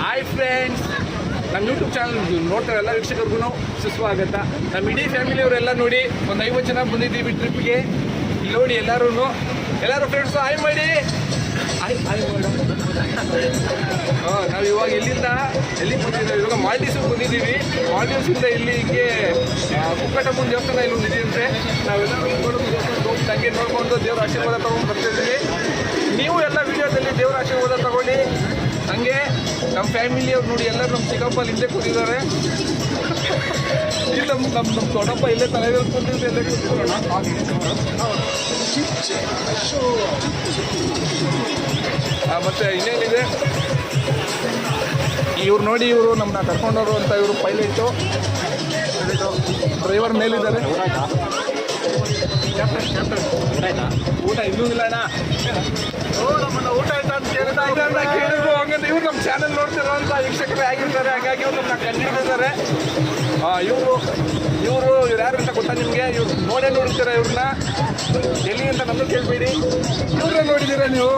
Hi friends ನಮ್ಮ YouTube channel ನೋಡ್ತಾರೆ ಎಲ್ಲ ವೀಕ್ಷಕರಿಗೂ ಸುಸ್ವಾಗತ. ನಮ್ಮ ಇಡೀ ಫ್ಯಾಮಿಲಿಯವರೆಲ್ಲ ನೋಡಿ ಒಂದು ಐವತ್ತು ಜನ ಬಂದಿದ್ದೀವಿ ಟ್ರಿಪ್ಗೆ ಇಲ್ಲಿ ನೋಡಿ ಎಲ್ಲರೂ ಎಲ್ಲರೂ ಫ್ರೆಂಡ್ಸು ಹಾಯ್ ಮಾಡಿ. ಹಾಯ್ ಹಾಯ್ ಹಾಂ, ನಾವು ಇವಾಗ ಎಲ್ಲಿಂದ? ಎಲ್ಲಿ ಬಂದಿದ್ದೀವಿ? ಇವಾಗ ಮಾಲ್ಡೀವ್ಸಿಗೆ ಬಂದಿದ್ದೀವಿ. ಮಾಲ್ಡೀವ್ಸಿಂದ ಇಲ್ಲಿಗೆ ಮುಂದೆ ದೇವಸ್ಥಾನ ಇಲ್ಲಿ ಒಂದು ಇದೆಯಂತೆ ನಾವೆಲ್ಲರೂ ಹೋಗಿ ನೋಡ್ಕೊಂಡು ದೇವರ ಆಶೀರ್ವಾದ ತೊಗೊಂಡು ಬರ್ತಿದ್ದೀವಿ ನೀವು ಎಲ್ಲ ವಿಡಿಯೋದಲ್ಲಿ ದೇವರ ಆಶೀರ್ವಾದ ತಗೊಳ್ಳಿ. ಹಂಗೆ ನಮ್ಮ ಫ್ಯಾಮಿಲಿಯವ್ರು ನೋಡಿ ಎಲ್ಲರೂ ನಮ್ಮ ಚಿಕ್ಕಪ್ಪ ಹಿಂದೆ ಕೂತಿದ್ದಾರೆ. ಇಲ್ಲಿ ನಮ್ಮ ನಮ್ಮ ನಮ್ಮ ದೊಡ್ಡಪ್ಪ ಇಲ್ಲೇ ತಲೆ ಕೂತಿದ್ದೆ ಎಲ್ಲ ಕೂತ್ಕೊಳ್ಳೋಣ. ಮತ್ತು ಇನ್ನೇನಿದೆ? ಇವ್ರು ನೋಡಿ, ಇವರು ನಮ್ಮನ್ನ ಕರ್ಕೊಂಡವರು ಅಂತ ಇವರು ಪೈಲಟು ಡ್ರೈವರ್ ಮೇಲಿದ್ದಾರೆ. ಊಟ ಇನ್ನೂ ಇಲ್ಲ ಅಣ್ಣ. ನಮ್ಮನ್ನ ಊಟ ಆಯ್ತಾ ಅಂತ ಇದ್ದಾರೆ ಕೇಳಿದ್ರು ಹಂಗಂದ್ರೆ ಇವ್ರು ನಮ್ಮ ಚಾನಲ್ ನೋಡ್ತಿರೋ ಅಂತ ವೀಕ್ಷಕರೇ ಆಗಿರ್ತಾರೆ ಹಾಗಾಗಿ ಇವ್ರು ನಮ್ಮನ್ನ ಕಂಡಿದ್ದಾರೆ ಇವರು ಇವರು ಇವ್ರು ಯಾರು ಅಂತ ಗೊತ್ತಾ ನಿಮಗೆ ಇವ್ರು ನೋಡೇ ನೋಡ್ತೀರಾ ಇವ್ರನ್ನ ಎಲ್ಲಿ ಅಂತ ನಮ್ಮನ್ನು ಕೇಳಬೇಡಿ ಇವ್ರನ್ನ ನೋಡಿದ್ದೀರಾ ನೀವು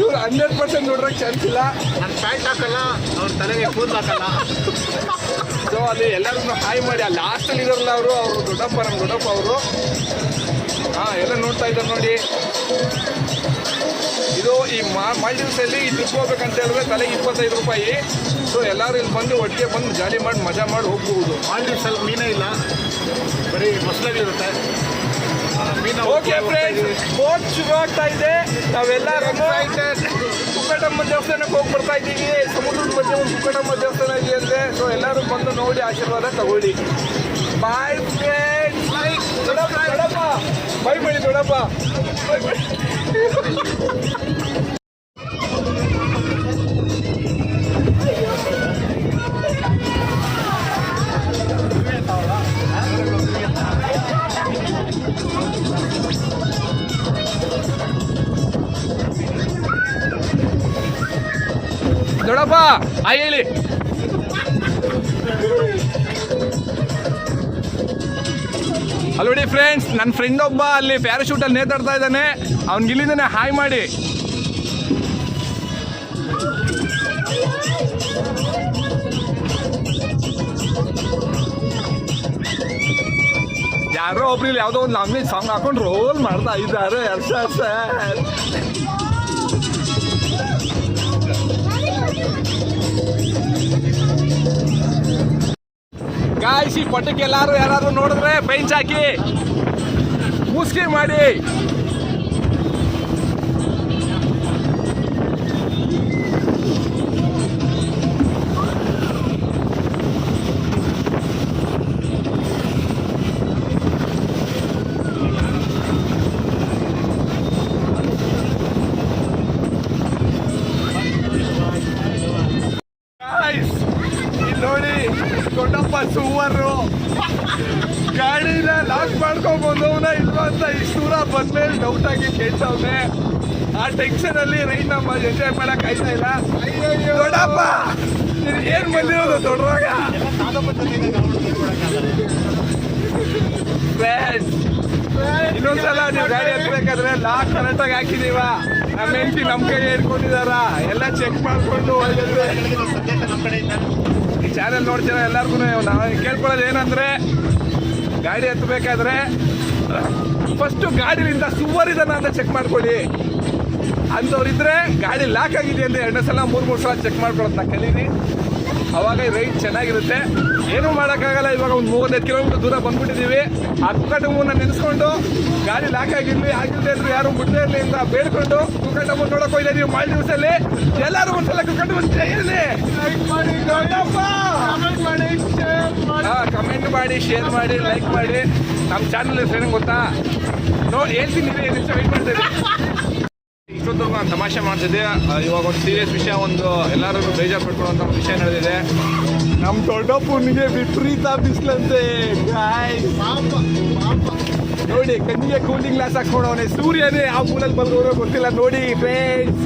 ಇವ್ರು ಹಂಡ್ರೆಡ್ ಪರ್ಸೆಂಟ್ ನೋಡ್ರಕ್ಕೆ ಚಾನ್ಸ್ ಇಲ್ಲ. ನಾನು ಪ್ಯಾಂಟ್ ಹಾಕಲ್ಲ ಅವ್ರ ತಲೆಗೆ ಕೂದಲು ಹಾಕಲ್ಲ. ಸೊ ಅಲ್ಲಿ ಎಲ್ಲರೂ ಹಾಯ್ ಮಾಡಿ ಆ ಲಾಸ್ಟಲ್ಲಿ ಇರೋಲ್ಲ ಅವರು ಅವರು ದೊಡ್ಡಪ್ಪ ನಮ್ಮ ದೊಡ್ಡಪ್ಪ ಅವರು. ಹಾಂ ಎಲ್ಲ ನೋಡ್ತಾ ಇದ್ದಾರೆ ನೋಡಿ. ಇದು ಈ ಮಾಲ್ಡೀವ್ಸಲ್ಲಿ ಇಲ್ಲಿ ಟ್ರಿಪ್ ಹೋಗ್ಬೇಕಂತ ಹೇಳಿದ್ರೆ ತಲೆಗೆ ಇಪ್ಪತ್ತೈದು ರೂಪಾಯಿ. ಸೊ ಎಲ್ಲರೂ ಇಲ್ಲಿ ಬಂದು ಒಟ್ಟಿಗೆ ಬಂದು ಜಾಲಿ ಮಾಡಿ ಮಜಾ ಮಾಡಿ ಹೋಗ್ಬೋದು ಮಾಲ್ಡೀವ್ಸಲ್ಲಿ ಮೀನೇ ಇಲ್ಲ. ಬರೀ ಮೊಸಳೆಗಳಿರುತ್ತೆ. ಮೀನ ಓಕೆ ಫ್ರೆಂಡ್ಸ್ ಬೋಟ್ ಶುರು ಆಗ್ತಾ ಇದೆ. ನಾವೆಲ್ಲರೂ ಕುಕ್ಕಟಮ್ಮ ದೇವಸ್ಥಾನಕ್ಕೆ ಹೋಗಿ ಬರ್ತಾ ಇದ್ದೀವಿ. ಸಮುದ್ರದ ಮಧ್ಯೆ ಒಂದು ಕುಕ್ಕಟಮ್ಮ ದೇವಸ್ಥಾನ ಇದೆ ಅಂತೆ. ಸೊ ಎಲ್ಲರೂ ಬಂದು ನೋಡಿ ಆಶೀರ್ವಾದ ತಗೊಳ್ಳಿ. ಬಾಯ್ ಫ್ರೆಂಡ್ಸ್ ದೊಡ್ಡಪ್ಪ ಬೈ ಬಳಿ ಮಾಡಿ ಅಲ್ಲೋಡಿ ಫ್ರೆಂಡ್ಸ್ ನನ್ನ ಫ್ರೆಂಡ್ ಒಬ್ಬ ಅಲ್ಲಿ ಪ್ಯಾರಾಶೂಟಲ್ಲಿ ನೇತಾಡ್ತಾ ಇದ್ದಾನೆ. ಅವ್ನಿಗೆ ಇಲ್ಲಿಂದನೇ ಹಾಯ್ ಮಾಡಿ. ಯಾರೋ ಒಬ್ರು ಇಲ್ಲಿ ಯಾವುದೋ ಒಂದು ಲಾಂಗ್ವೇಜ್ ಸಾಂಗ್ ಹಾಕೊಂಡು ರೋಲ್ ಮಾಡ್ತಾ ಇದ್ದಾರೆ. ಅರ್ಷ ಸರ್ ಪಟ್ಟಕ್ಕೆ ಎಲ್ಲಾರು ಯಾರಾದರೂ ನೋಡಿದ್ರೆ ಬೆಂಚ್ ಹಾಕಿ ಮುಸ್ಕಿ ಮಾಡಿ. ಬಂದ್ಮೇಲೆ ಡೌಟ್ ಆಗಿ ಕೇಳ್ತವ್ನೆ ಆ ಟೆನ್ಷನ್ ಅಲ್ಲಿ ರೈಟ್ ನಮ್ಮ ಎಂಜಾಯ್ ಮಾಡಕ್ ಆಯ್ತಾ ಇಲ್ಲ. ದೊಡ್ಡಪ್ಪ ನೀನು ಏನ್ ಬಂದಿರೋದು ದೊಡ್ಡವಾಗ? ಇನ್ನೊಂದ್ಸಲ ನೀವು ಗಾಡಿ ಹತ್ಬೇಕಾದ್ರೆ ಲಾಕ್ ಕರೆಕ್ಟಾಗಿ ಹಾಕಿದೀವ. ನಮ್ಮ ಹೆಂಡತಿ ನಮ್ಮ ಕೈ ಹಿಡ್ಕೊಂಡಿದಾರ? ಎಲ್ಲ ಚೆಕ್ ಮಾಡ್ಕೊಂಡು ಈ ಚಾನೆಲ್ ನೋಡ್ತೀರಾ ಎಲ್ಲರಿಗೂ ನಾವು ಕೇಳ್ಕೊಳ್ಳೋದು ಏನಂದ್ರೆ ಗಾಡಿ ಹತ್ತಬೇಕಾದ್ರೆ ಫಸ್ಟು ಗಾಡಿಲಿಂದ ಸುವರಿದನ ಅಂತ ಚೆಕ್ ಮಾಡ್ಕೊಳ್ಳಿ. ಅಂಥವ್ರಿದ್ರೆ ಗಾಡಿ ಲಾಕ್ ಆಗಿದೆ ಅಂತ ಎರಡನೇ ಸಲ ಮೂರು ಮೂರು ಸಲ ಚೆಕ್ ಮಾಡ್ಕೊಳ್ಳೋದನ್ನ ಕಲೀರಿ. ಅವಾಗ ರೈಡ್ ಚೆನ್ನಾಗಿರುತ್ತೆ. ಏನೂ ಮಾಡೋಕ್ಕಾಗಲ್ಲ ಇವಾಗ ಒಂದು ಮೂವತ್ತೈದು ಕಿಲೋಮೀಟರ್ ದೂರ ಬಂದ್ಬಿಟ್ಟಿದ್ದೀವಿ ಆ ಮೂವನ್ನ ನೆನೆಸ್ಕೊಂಡು ಗಾಡಿ ಲಾಕ್ ಆಗಿರಲಿ ಆಗಿಲ್ಲದೆ ಇದ್ರು ಯಾರು ಬಿಡದೇ ಇರಲಿ ಅಂತ ಬೇಡ್ಕೊಂಡು ಕುಕ್ಕಟಮ್ಮ ನೋಡೋಕೆ ಹೋಯ್ತಾ ನೀವು ಮಾಲ್ಡೀವ್ಸಲ್ಲಿ ಎಲ್ಲರೂ ಒಂದ್ಸಲ ಕುಕ್ಕಟಮ್ಮ ಜೈಲಿ ಕಮೆಂಟ್ ಮಾಡಿ ಶೇರ್ ಮಾಡಿ. ಲೈಕ್ ಮಾಡಿ ನಮ್ಮ ಚಾನಲ್ ಹೆಸರು ಏನೋ ಗೊತ್ತಾ? ನೋ ಹೇಳ್ತೀನಿ ನೀವು ನಿಮಿಷ ವೆಯ್ಟ್ ಮಾಡ್ತೀರಿ ಇಷ್ಟೊತ್ತವರೆಗೂ ನಾನು ತಮಾಷೆ ಮಾಡ್ತಿದ್ದೆ. ಇವಾಗ ಒಂದು ಸೀರಿಯಸ್ ವಿಷಯ ಒಂದು ಎಲ್ಲರಿಗೂ ಬೇಜಾರು ಪಡ್ಕೊಳ್ಳುವಂಥ ಒಂದು ವಿಷಯ ನಡೆದಿದೆ. ನಮ್ಮ ದೊಡ್ಡಪ್ಪನಿಗೆ ವಿಪರೀತ ಬಿಸಿಲಂತೆ ನೋಡಿ, ಕಣ್ಣಿಗೆ ಕೂಲಿಂಗ್ ಗ್ಲಾಸ್ ಹಾಕೊಂಡವನೆ ಸೂರ್ಯನೇ ಆ ಮೂಲಲ್ಲಿ ಬಂದವರು ಗೊತ್ತಿಲ್ಲ. ನೋಡಿ ಫ್ರೆಂಡ್ಸ್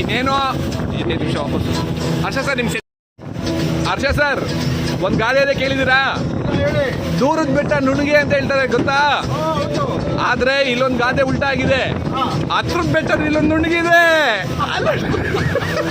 ಇನ್ನೇನೋ ನಿಮಿಷ ವಾಪಸ್. ಹರ್ಷ ಸರ್ ನಿಮಿಷ ಹರ್ಷ ಸರ್, ಒಂದು ಗಾದೆ ಅದೇ ಕೇಳಿದೀರಾ ದೂರದ ಬೆಟ್ಟ ನುಣುಗೆ ಅಂತ ಹೇಳ್ತಾರೆ, ಗೊತ್ತಾ? ಆದ್ರೆ ಇಲ್ಲೊಂದು ಗಾದೆ ಉಲ್ಟಾ ಆಗಿದೆ. ಬೆಟ್ಟ ಬೆಟ್ಟರ್ ಇಲ್ಲೊಂದು ನುಣ್ಣಗಿದೆ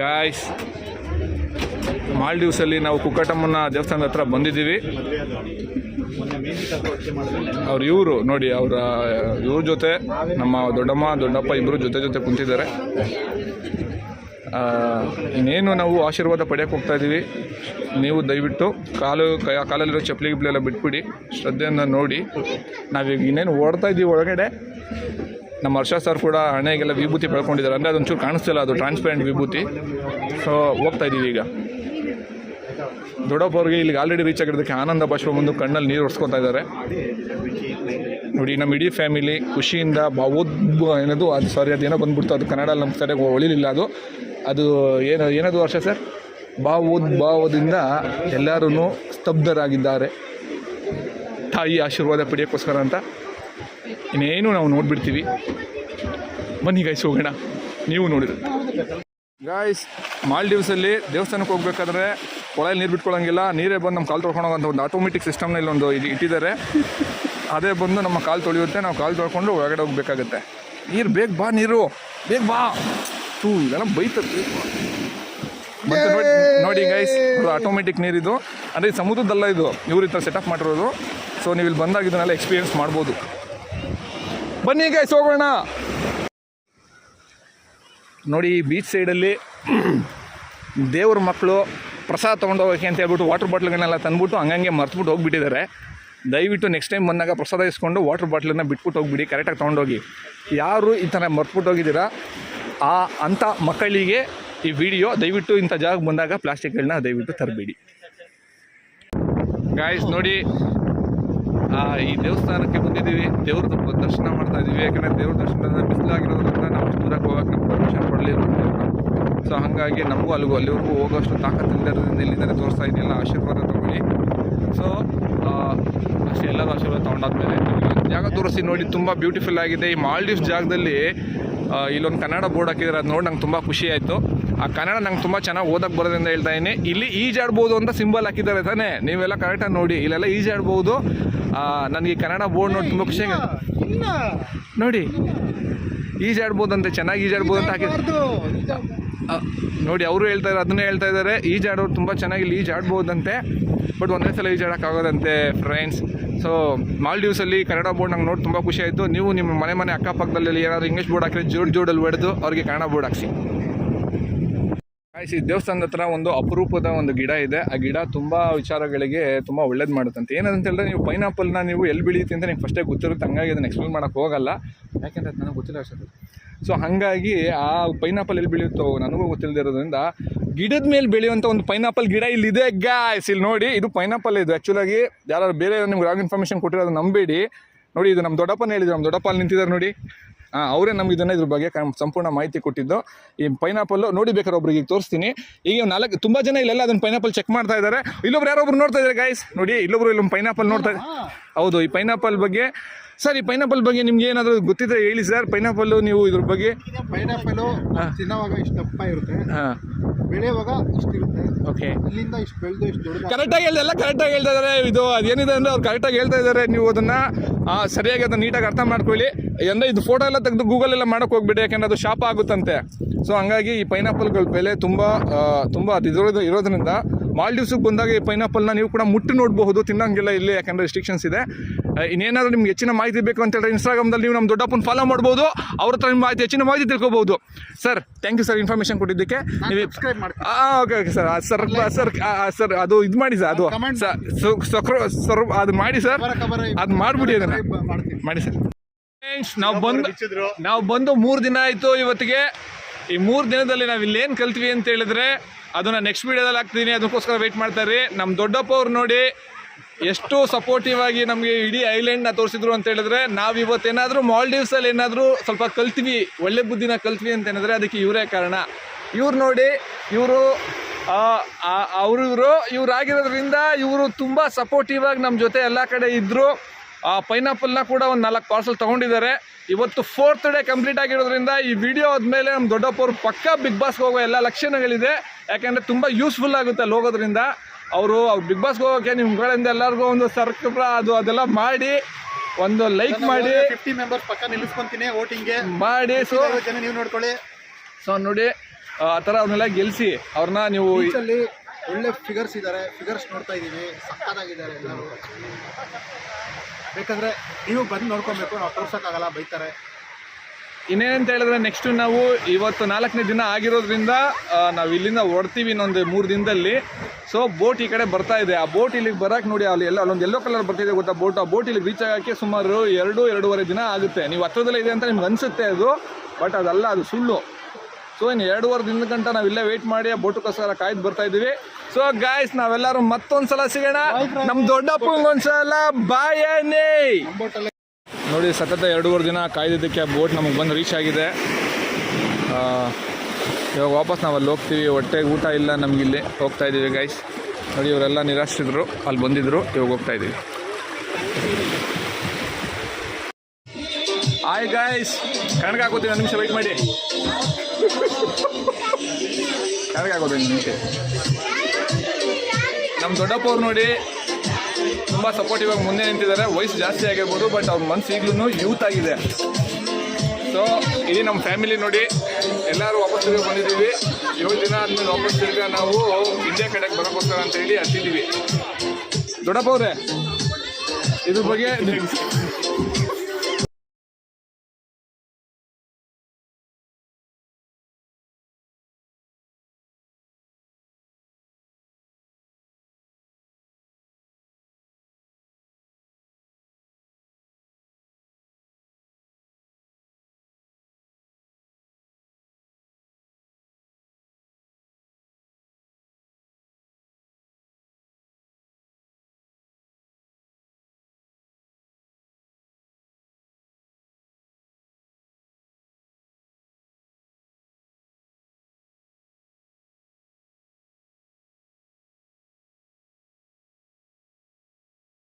ಗಾಯ್ಸ್ ಮಾಲ್ಡೀವ್ಸಲ್ಲಿ ನಾವು ಕುಕ್ಕಟಮ್ಮನ ದೇವಸ್ಥಾನದ ಹತ್ರ ಬಂದಿದ್ದೀವಿ. ಅವ್ರು ಇವರು ನೋಡಿ, ಅವರ ಇವ್ರ ಜೊತೆ ನಮ್ಮ ದೊಡ್ಡಮ್ಮ, ದೊಡ್ಡಪ್ಪ ಇಬ್ಬರು ಜೊತೆ ಜೊತೆ ಕುಂತಿದ್ದಾರೆ. ಇನ್ನೇನು ನಾವು ಆಶೀರ್ವಾದ ಪಡೆಯೋಕೆ ಹೋಗ್ತಾ ಇದ್ದೀವಿ ನೀವು ದಯವಿಟ್ಟು ಕಾಲು, ಕೈ, ಕಾಲಲ್ಲಿರೋ ಚಪ್ಪಲಿ ಗಿಪ್ಲಿ ಎಲ್ಲ ಬಿಟ್ಬಿಡಿ. ಶ್ರದ್ಧೆಯನ್ನು ನೋಡಿ. ನಾವೀಗ ಇನ್ನೇನು ಓಡ್ತಾ ಇದ್ದೀವಿ ಒಳಗಡೆ. ನಮ್ಮ ಹರ್ಷ ಸರ್ ಕೂಡ ಹಣೆಗೆಲ್ಲ ವಿಭೂತಿ ಬೆಳ್ಕೊಂಡಿದ್ದಾರೆ ಅಂದರೆ ಅದೊಂಚೂರು ಕಾಣಿಸ್ತಿಲ್ಲ ಅದು ಟ್ರಾನ್ಸ್ಪರೆಂಟ್ ವಿಭೂತಿ. ಸೊ ಹೋಗ್ತಾ ಇದ್ದೀವಿ ಈಗ. ದೊಡ್ಡಪ್ಪವ್ರಿಗೆ ಇಲ್ಲಿಗೆ ಆಲ್ರೆಡಿ ರೀಚ್ ಆಗಿರೋದಕ್ಕೆ ಆನಂದ ಬಾಷ್ಪ ಬಂದು ಕಣ್ಣಲ್ಲಿ ನೀರು ಒರೆಸ್ಕೊತಾ ಇದ್ದಾರೆ. ನೋಡಿ, ನಮ್ಮ ಇಡೀ ಫ್ಯಾಮಿಲಿ ಖುಷಿಯಿಂದ ಬಾವೋದ್ ಏನದು, ಅದು ಸಾರಿ ಅದೇನೋ ಬಂದ್ಬಿಡ್ತು. ಅದು ಕನ್ನಡ ನಮ್ಮ ಸರಿಯಾಗಿ ಒಳಿಲಿಲ್ಲ ಅದು. ಅದು ಏನು ಏನದು ವರ್ಷ ಸರ್? ಭಾವೋದ್ಭಾವದಿಂದ ಎಲ್ಲರೂ ಸ್ತಬ್ಧರಾಗಿದ್ದಾರೆ. ತಾಯಿ ಆಶೀರ್ವಾದ ಪಡೆಯೋಕ್ಕೋಸ್ಕರ ಅಂತ. ಇನ್ನೇನು ನಾವು ನೋಡ್ಬಿಡ್ತೀವಿ. ಬನ್ನಿ ಗೈಸ್ ಹೋಗೋಣ. ನೀವು ನೋಡಿರಿ ಗಾಯ್ಸ್ ಮಾಲ್ಡೀವ್ಸಲ್ಲಿ ದೇವಸ್ಥಾನಕ್ಕೆ ಹೋಗ್ಬೇಕಾದ್ರೆ ಕೊಳಲ್ಲಿ ನೀರು ಬಿಟ್ಕೊಳ್ಳೋಂಗಿಲ್ಲ ನೀರೇ ಬಂದು ನಮ್ಮ ಕಾಲು ತೊಳ್ಕೊಳೋಂಥ ಒಂದು ಆಟೋಮೆಟಿಕ್ ಸಿಸ್ಟಮ್ನ ಇಲ್ಲೊಂದು ಇದು ಇಟ್ಟಿದ್ದಾರೆ. ಅದೇ ಬಂದು ನಮ್ಮ ಕಾಲು ತೊಳೆಯುತ್ತೆ. ನಾವು ಕಾಲು ತೊಳ್ಕೊಂಡು ಒಳಗಡೆ ಹೋಗ್ಬೇಕಾಗತ್ತೆ. ನೀರು ಬೇಗ ಬಾ ನೀರು. ಬೇಗ ಬಾ. ತೂ ಇದೆಲ್ಲ ಬೈತದೆ. ನೋಡಿ ಗೈಸ್ ಅದು ಆಟೋಮೆಟಿಕ್ ನೀರಿದು ಅಂದರೆ ಸಮುದ್ರದಲ್ಲ ಇದು. ಇವ್ರು ಈ ಥರ ಸೆಟಪ್ ಮಾಡಿರೋದು. ಸೊ ನೀವು ಇಲ್ಲಿ ಬಂದಾಗ ಇದನ್ನೆಲ್ಲ ಎಕ್ಸ್ಪೀರಿಯನ್ಸ್ ಮಾಡ್ಬೋದು. ಬನ್ನಿ ಗೈಸ್ ಹೋಗೋಣ. ನೋಡಿ ಈ ಬೀಚ್ ಸೈಡಲ್ಲಿ ದೇವ್ರ ಮಕ್ಕಳು ಪ್ರಸಾದ ತೊಗೊಂಡು ಹೋಗೋಕೆ ಅಂತ ಹೇಳ್ಬಿಟ್ಟು ವಾಟರ್ ಬಾಟ್ಲ್ಗಳನ್ನೆಲ್ಲ ತಂದ್ಬಿಟ್ಟು ಹಂಗಂಗೆ ಮರ್ತ್ಬಿಟ್ಟು ಹೋಗ್ಬಿಟ್ಟಿದ್ದಾರೆ. ದಯವಿಟ್ಟು ನೆಕ್ಸ್ಟ್ ಟೈಮ್ ಬಂದಾಗ ಪ್ರಸಾದ ಇಸ್ಕೊಂಡು ವಾಟರ್ ಬಾಟ್ಲನ್ನ ಬಿಟ್ಬಿಟ್ಟು ಹೋಗ್ಬಿಡಿ ಕರೆಕ್ಟಾಗಿ ತೊಗೊಂಡೋಗಿ ಯಾರು ಈ ಥರ ಮರ್ತ್ಬಿಟ್ಟು ಹೋಗಿದ್ದೀರಾ, ಆ ಅಂಥ ಮಕ್ಕಳಿಗೆ ಈ ವಿಡಿಯೋ ದಯವಿಟ್ಟು ಇಂಥ ಜಾಗಕ್ಕೆ ಬಂದಾಗ ಪ್ಲಾಸ್ಟಿಕ್ಗಳನ್ನ ದಯವಿಟ್ಟು ತರಬೇಡಿ. ಗಾಯ್ಸ್ ನೋಡಿ ಆ, ಈ ದೇವಸ್ಥಾನಕ್ಕೆ ಬಂದಿದ್ದೀವಿ. ದೇವ್ರ ದರ್ಶನ ಮಾಡ್ತಾ ಇದ್ದೀವಿ. ಯಾಕಂದರೆ ದೇವ್ರ ದರ್ಶನದ ಬಿಸಿಲಾಗಿರೋದ್ರಿಂದ ನಾವು ದೂರಕ್ಕೆ ಹೋಗಕ್ಕೆ ನಮ್ಗೆ ಪರ್ಮಿಷನ್ ಕೊಡಲಿಲ್ಲ ಸೊ ಹಾಗಾಗಿ ನಮಗೂ ಅಲ್ಲಿಗೂ ಅಲ್ಲಿವರೆಗೂ ಹೋಗೋಷ್ಟು ತಾಕತ್ತಿಲ್ಲದ್ರಿಂದ ಇಲ್ಲಿಂದಲೇ ತೋರಿಸ್ತಾ ಇದೆಯಲ್ಲ ಆಶೀರ್ವಾದ ತಗೊಳ್ಳಿ. ಸೊ ಅಷ್ಟೇ ಎಲ್ಲರೂ ಆಶೀರ್ವಾದ ತೊಗೊಂಡಾದ್ಮೇಲೆ ಜಾಗ ತೋರಿಸಿ ನೋಡಿ ತುಂಬ ಬ್ಯೂಟಿಫುಲ್ ಆಗಿದೆ. ಈ ಮಾಲ್ಡೀವ್ಸ್ ಜಾಗದಲ್ಲಿ ಇಲ್ಲೊಂದು ಕನ್ನಡ ಬೋರ್ಡ್ ಹಾಕಿದ್ರೆ ಅದು ನೋಡಿ ನಂಗೆ ತುಂಬ ಖುಷಿ ಆಯಿತು. ಆ ಕನ್ನಡ ನಂಗೆ ತುಂಬ ಚೆನ್ನಾಗಿ ಓದಕ್ಕೆ ಬರೋದ್ರಿಂದ ಹೇಳ್ತಾ ಇದ್ದೀನಿ ಇಲ್ಲಿ ಈಜಾಡ್ಬೋದು ಅಂತ ಸಿಂಬಲ್ ಹಾಕಿದ್ದಾರೆ ತಾನೇ? ನೀವೆಲ್ಲ ಕರೆಕ್ಟಾಗಿ ನೋಡಿ. ಇಲ್ಲೆಲ್ಲ ಈಜಾಡ್ಬೋದು ನನಗೆ ಕನ್ನಡ ಬೋರ್ಡ್ ನೋಡಿ ತುಂಬ ಖುಷಿ ನೋಡಿ. ಈಜಾಡ್ಬೋದಂತೆ ಚೆನ್ನಾಗಿ ಈಜಾಡ್ಬೋದು ಅಂತ ಹಾಕಿದ್ರು ನೋಡಿ ಅವರು ಹೇಳ್ತಾ ಇದ್ದಾರೆ ಅದನ್ನೇ ಹೇಳ್ತಾ ಇದ್ದಾರೆ. ಈಜಾಡೋರು ತುಂಬ ಚೆನ್ನಾಗಿ ಇಲ್ಲಿ ಈಜಾಡ್ಬೋದಂತೆ ಬಟ್ ಒಂದೇ ಸಲ ಈಜಾಡೋಕ್ಕಾಗೋದಂತೆ ಫ್ರೆಂಡ್ಸ್ ಸೊ ಮಾಲ್ಡೀವ್ಸಲ್ಲಿ ಕನ್ನಡ ಬೋರ್ಡ್ ನಂಗೆ ನೋಡಿ ತುಂಬ ಖುಷಿ ಆಯಿತು. ನೀವು ನಿಮ್ಮ ಮನೆ ಮನೆ ಅಕ್ಕಪಕ್ಕದಲ್ಲಿ ಏನಾದ್ರು ಇಂಗ್ಲೀಷ್ ಬೋರ್ಡ್ ಹಾಕಿದ್ರೆ ಜೋಡ್ ಜೋಡಲ್ಲಿ ಹೊಡೆದು ಅವ್ರಿಗೆ ಕನ್ನಡ ಬೋರ್ಡ್ ಹಾಕ್ಸಿ. ಈ ದೇವಸ್ಥಾನದ ಹತ್ರ ಒಂದು ಅಪರೂಪದ ಒಂದು ಗಿಡ ಇದೆ. ಆ ಗಿಡ ತುಂಬ ವಿಚಾರಗಳಿಗೆ ತುಂಬ ಒಳ್ಳೇದು ಮಾಡುತ್ತಂತೆ. ಏನಂತ ಹೇಳಿದ್ರೆ ನೀವು ಪೈನಾಪಲ್ನ ನೀವು ಎಲ್ಲಿ ಬೆಳೆಯುತ್ತೆ ಅಂತ ನಿಮ್ಗೆ ಫಸ್ಟೇ ಗೊತ್ತಿರುತ್ತೆ. ಹಂಗಾಗಿ ಅದನ್ನು ಎಕ್ಸ್ಪ್ಲೇನ್ ಮಾಡೋಕ್ಕೆ ಹೋಗಲ್ಲ. ಯಾಕೆಂದ್ರೆ ನನಗೆ ಗೊತ್ತಿಲ್ಲ ಅಷ್ಟೇ ಸೊ ಹಾಗಾಗಿ ಆ ಪೈನಾಪಲ್ ಎಲ್ಲಿ ಬೆಳೆಯುತ್ತೋ ನನಗೂ ಗೊತ್ತಿಲ್ಲದಿರೋದ್ರಿಂದ ಗಿಡದ ಮೇಲೆ ಬೆಳೆಯುವಂಥ ಒಂದು ಪೈನಾಪಲ್ ಗಿಡ ಇಲ್ಲಿದೆ ಗಾಯ್ಸ್ ಇಲ್ಲಿ ನೋಡಿ, ಇದು ಪೈನಾಪಲ್ ಇದು. ಆ್ಯಕ್ಚುಲಾಗಿ ಯಾರು ಬೇರೆ ನಿಮ್ಗೆ ರಾಂಗ್ ಇನ್ಫಾರ್ಮೇಷನ್ ಕೊಟ್ಟಿರೋದು ನಂಬೇಡಿ. ನೋಡಿ, ಇದು ನಮ್ಮ ದೊಡ್ಡಪ್ಪನ ಹೇಳಿದ್ರು. ನಮ್ಮ ದೊಡ್ಡಪ್ಪ ಅಲ್ಲಿ ನಿಂತಿದ್ದಾರೆ ನೋಡಿ. ಅವರೇ ನಮ್ಗೆ ಇದನ್ನ ಇದ್ರ ಬಗ್ಗೆ ಸಂಪೂರ್ಣ ಮಾಹಿತಿ ಕೊಟ್ಟಿದ್ದು. ಈ ಪೈನಾಪಲ್ ನೋಡಿ ಬೇಕಾದ್ರೆ ಒಬ್ರಿಗೆ ಈಗ ತೋರಿಸ್ತೀನಿ. ಈಗ ನಾಲ್ಕು ತುಂಬ ಜನ ಇಲ್ಲೆಲ್ಲ ಅದನ್ನ ಪೈನಾಪಲ್ ಚೆಕ್ ಮಾಡ್ತಾ ಇದ್ದಾರೆ ಇಲ್ಲೊಬ್ರು ಯಾರೊಬ್ರು ನೋಡ್ತಾ ಇದ್ದಾರೆ ಗೈಸ್ ನೋಡಿ ಇಲ್ಲೊಬ್ರು ಇಲ್ಲೊಂದು ಪೈನಾಪಲ್ ನೋಡ್ತಾ ಹೌದು ಈ ಪೈನಾಪಲ್ ಬಗ್ಗೆ ಸರ್ ಈ ಪೈನಾಪಲ್ ಬಗ್ಗೆ ನಿಮ್ಗೆ ಏನಾದರೂ ಗೊತ್ತಿದ್ರೆ ಹೇಳಿ ಸರ್. ಪೈನಾಪಲ್ಲು ನೀವು ಇದ್ರ ಬಗ್ಗೆ ಪೈನಾಪಲು ತಿನ್ನೋವಾಗ ಇಷ್ಟು ದಪ್ಪ ಇರುತ್ತೆ. ಹಾಂ. ಬೆಳೆಯುವಾಗ ಇಷ್ಟಿರುತ್ತೆ ಓಕೆ ಇಲ್ಲಿಂದ ಇಷ್ಟು ಬೆಳೆದು ಇಷ್ಟು ಕರೆಕ್ಟಾಗಿ ಹೇಳ್ದೆ ಎಲ್ಲ ಕರೆಕ್ಟಾಗಿ ಹೇಳ್ತಾ ಇದ್ದಾರೆ ಇದು ಅದೇನಿದೆ ಅಂದರೆ ಅವ್ರು ಕರೆಕ್ಟಾಗಿ ಹೇಳ್ತಾ ಇದ್ದಾರೆ ನೀವು ಅದನ್ನು ಸರಿಯಾಗಿ ಅದನ್ನ ನೀಟಾಗಿ ಅರ್ಥ ಮಾಡ್ಕೊಳ್ಳಿ. ಅಂದರೆ ಇದು ಫೋಟೋ ಎಲ್ಲ ತೆಗೆದು ಗೂಗಲ್ ಎಲ್ಲ ಮಾಡೋಕೆ ಹೋಗ್ಬಿಡಿ ಯಾಕೆಂದ್ರೆ ಅದು ಶಾಪ ಆಗುತ್ತಂತೆ. ಸೊ ಹಂಗಾಗಿ ಈ ಪೈನಾಪಲ್ಗಳ ಬೆಲೆ ತುಂಬ ಆ, ತುಂಬ ಅದು ಇರೋದ್ರಿಂದ ಮಾಲ್ಡೀವ್ಸಿಗೆ ಬಂದಾಗ ಈ ಪೈನಾಪಲ್ನ ನೀವು ಕೂಡ ಮುಟ್ಟು ನೋಡಬಹುದು ತಿನ್ನೋಂಗಿಲ್ಲ ಇಲ್ಲಿ ಯಾಕಂದರೆ ರೆಸ್ಟ್ರಿಕ್ಷನ್ಸ್ ಇದೆ. ಇನ್ನೇನಾದರೂ ನಿಮ್ಗೆ ಹೆಚ್ಚಿನ ಮಾಹಿತಿ ಬೇಕು ಅಂತ ಹೇಳಿದ್ರೆ ಇನ್ಸ್ಟಾಗ್ರಾಮ್ದಲ್ಲಿ ನೀವು ನಮ್ಮ ದೊಡ್ಡಪ್ಪನ ಫಾಲೋ ಮಾಡ್ಬೋದು. ಅವ್ರ ಹತ್ರ ನಿಮ್ಮ ಮಾಹಿತಿ ಹೆಚ್ಚಿನ ಮಾಹಿತಿ ತಿಳ್ಕೊಬೋದು. Sir thank you sir information ಕೊಟ್ಟಿದ್ದಕ್ಕೆ. ನೀವು ಸಬ್ಸ್ಕ್ರೈಬ್ ಮಾಡ್ತೀನಿ. Okay okay sir sir sir sir ಅದು ಇದು ಮಾಡಿ ಸರ್ ಅದು. ಸಕ್ರೋ ಸರ್ ಸರ್ ಅದು ಮಾಡಿ ಸರ್ ಅದು ಮಾಡಿಬಿಡಿ ಅದನ್ನ. ಮಾಡಿ ಸರ್ ನಾವು ಬಂದು ನಾವು ಬಂದು ಮೂರು ದಿನ ಆಯಿತು ಇವತ್ತಿಗೆ. ಈ ಮೂರು ದಿನದಲ್ಲಿ ನಾವು ಇಲ್ಲೇನು ಕಲ್ತ್ವಿ ಅಂತ ಹೇಳಿದ್ರೆ ಅದನ್ನ ನೆಕ್ಸ್ಟ್ ವೀಡಿಯೋದಲ್ಲಿ ಹಾಕ್ತೀನಿ. ಅದಕ್ಕೋಸ್ಕರ ವೆಯ್ಟ್ ಮಾಡ್ತಾರೆ ನಮ್ಮ ದೊಡ್ಡಪ್ಪ ಅವ್ರು ನೋಡಿ ಎಷ್ಟು ಸಪೋರ್ಟಿವ್ ಆಗಿ ನಮಗೆ ಇಡೀ ಐಲ್ಯಾಂಡ್ನ ತೋರಿಸಿದ್ರು ಅಂತ ಹೇಳಿದ್ರೆ ನಾವು ಇವತ್ತೇನಾದರೂ ಮಾಲ್ಡೀವ್ಸಲ್ಲಿ ಏನಾದರೂ ಸ್ವಲ್ಪ ಕಲ್ತ್ವಿ, ಒಳ್ಳೆ ಬುದ್ಧಿನ ಕಲ್ತ್ವಿ ಅಂತ ಏನಾದರೆ ಅದಕ್ಕೆ ಇವರೇ ಕಾರಣ. ಇವ್ರು ನೋಡಿ, ಇವರು ಅವರು ಇವರು ಇವರಾಗಿರೋದ್ರಿಂದ ಇವರು ತುಂಬ ಸಪೋರ್ಟಿವ್ ಆಗಿ ನಮ್ಮ ಜೊತೆ ಎಲ್ಲ ಕಡೆ ಇದ್ದರು ಆ ಪೈನಾಪಲ್ನ ಕೂಡ ಒಂದು ನಾಲ್ಕು ಪಾರ್ಸಲ್ ತೊಗೊಂಡಿದ್ದಾರೆ. ಇವತ್ತು ಫೋರ್ತ್ ಡೇ ಕಂಪ್ಲೀಟ್ ಆಗಿರೋದ್ರಿಂದ ಈ ವಿಡಿಯೋ ಆದಮೇಲೆ ನಮ್ಮ ದೊಡ್ಡಪ್ಪವ್ರು ಪಕ್ಕ ಬಿಗ್ ಬಾಸ್ಗೆ ಹೋಗೋ ಎಲ್ಲ ಲಕ್ಷಣಗಳಿದೆ. ಯಾಕೆಂದರೆ ತುಂಬ ಯೂಸ್ಫುಲ್ ಆಗುತ್ತೆ ಅಲ್ಲಿ ಹೋಗೋದ್ರಿಂದ ಅವರು ಅವ್ರು ಬಿಗ್ ಬಾಸ್ಗೆ ಹೋಗೋಕ್ಕೆ ನಿಮ್ಮ ಕಡೆಯಿಂದ ಎಲ್ಲರಿಗೂ ಒಂದು ಸರ್ಕಲ್ ಅದು ಅದೆಲ್ಲ ಮಾಡಿ ಒಂದು ಲೈಕ್ ಮಾಡಿ. ಫಿಫ್ಟಿ ಮೆಂಬರ್ಸ್ ಪಕ್ಕ ನಿಲ್ಲಿಸ್ಕೊಂತೀನಿ ವೋಟಿಂಗ್ಗೆ ಮಾಡಿ ಸೊ ಜನ ನೀವು ನೋಡ್ಕೊಳ್ಳಿ. ಸೊ ನೋಡಿ ಆ ಥರ ಅವ್ರನ್ನೆಲ್ಲ ಗೆಲ್ಲಿಸಿ ಅವ್ರನ್ನ ನೀವು ಅಲ್ಲಿ ಒಳ್ಳೆ ಫಿಗರ್ಸ್ ಇದ್ದಾರೆ ಫಿಗರ್ಸ್ ನೋಡ್ತಾ ಇದ್ದೀವಿ ಸಕ್ಕತ್ತಾಗಿದ್ದಾರೆ ಎಲ್ಲರೂ. ಬೇಕಂದ್ರೆ ನೀವು ಬಂದು ನೋಡ್ಕೊಬೇಕು, ನಾವು ತೋರ್ಸೋಕ್ಕಾಗಲ್ಲ, ಬೈತಾರೆ. ಇನ್ನೇನಂತ ಹೇಳಿದ್ರೆ ನೆಕ್ಸ್ಟ್ ನಾವು ಇವತ್ತು ನಾಲ್ಕನೇ ದಿನ ಆಗಿರೋದ್ರಿಂದ ನಾವು ಇಲ್ಲಿಂದ ಹೊಡ್ತೀವಿ ಇನ್ನೊಂದು ಮೂರು ದಿನದಲ್ಲಿ. ಸೊ ಬೋಟ್ ಈ ಕಡೆ ಬರ್ತಾ ಇದೆ. ಆ ಬೋಟ್ ಇಲ್ಲಿಗೆ ಬರಕ್ಕೆ ನೋಡಿ, ಅಲ್ಲಿ ಎಲ್ಲ, ಅಲ್ಲೊಂದು ಎಲ್ಲೋ ಕಲರ್ ಬರ್ತಿದೆ ಗೊತ್ತಾ ಬೋಟ್ ಆ ಬೋಟ್ ಇಲ್ಲಿಗೆ ರೀಚ್ ಆಗೋಕ್ಕೆ ಸುಮಾರು ಎರಡು, ಎರಡೂವರೆ ದಿನ ಆಗುತ್ತೆ. ನೀವು ಹತ್ರದಲ್ಲೇ ಇದೆ ಅಂತ ನಿಮ್ಗೆ ಅನಿಸುತ್ತೆ ಅದು ಬಟ್ ಅದಲ್ಲ, ಅದು ಸುಳ್ಳು. ಸೊ ಇನ್ನು ಎರಡೂವರೆ ದಿನದ ಗಂಟ ನಾವು ಇಲ್ಲೇ ವೇಟ್ ಮಾಡಿ ಆ ಬೋಟಕ್ಕೋಸ್ಕರ ಕಾಯ್ದು ಬರ್ತಾ ಇದ್ದೀವಿ. ಸೊ ಗಾಯ್ಸ್ ನಾವೆಲ್ಲರೂ ಮತ್ತೊಂದ್ಸಲ ಸಿಗೋಣ. ನಮ್ಮ ದೊಡ್ಡಪ್ಪಂಗೊಂದ್ಸಲ ಬಾಯನೇ ನೋಡಿ ಸತತ ಎರಡೂವರೆ ದಿನ ಕಾಯ್ದಿದ್ದಕ್ಕೆ ಆ ಬೋಟ್ ನಮಗೆ ಬಂದು ರೀಚ್ ಆಗಿದೆ. ಇವಾಗ ವಾಪಸ್ ನಾವು ಅಲ್ಲಿ ಹೋಗ್ತೀವಿ. ಹೊಟ್ಟೆಗೆ ಊಟ ಇಲ್ಲ ನಮಗಿಲ್ಲಿ ಹೋಗ್ತಾ ಇದೀವಿ ಗೈಸ್ ನೋಡಿ ಇವರೆಲ್ಲ ನಿರಾಶ್ರಿತರು. ಅಲ್ಲಿ ಬಂದಿದ್ದರು ಇವಾಗ ಹೋಗ್ತಾ ಇದ್ದೀವಿ. ಆಯ್ ಗಾಯ್ಸ್ ಕಣಗ ಹಾಕೋತೀನಿ, ಒಂದು ನಿಮಿಷ ವೆಯ್ಟ್ ಮಾಡಿ. ಕಣಗ ಹಾಕೋತೀನಿ ನಿಮಿಷ. ನಮ್ಮ ದೊಡ್ಡಪ್ಪ ಅವ್ರು ನೋಡಿ ತುಂಬ ಸಪೋರ್ಟಿವ್ ಆಗಿ ಮುಂದೆ ನಿಂತಿದ್ದಾರೆ. ವಯಸ್ಸು ಜಾಸ್ತಿ ಆಗಿರ್ಬೋದು ಬಟ್ ಅವ್ರ ಮನ್ಸು ಈಗಲೂ ಯೂತ್ ಆಗಿದೆ. ಸೊ ಇಡೀ ನಮ್ಮ ಫ್ಯಾಮಿಲಿ ನೋಡಿ ಎಲ್ಲರೂ ವಾಪಸ್ ತಿರುಗಿ ಬಂದಿದ್ದೀವಿ. ಏಳು ದಿನ ಆದಮೇಲೆ ವಾಪಸ್ ತಿರ್ಗಾ ನಾವು ಇಂಡಿಯಾ ಕಡೆಗೆ ಬರೋಕ್ಕೋಸ್ಕರ ಅಂತ ಹೇಳಿ ಹತ್ತಿದ್ದೀವಿ. ದೊಡ್ಡಪ್ಪ ಅವ್ರೆ ಇದ್ರ ಬಗ್ಗೆ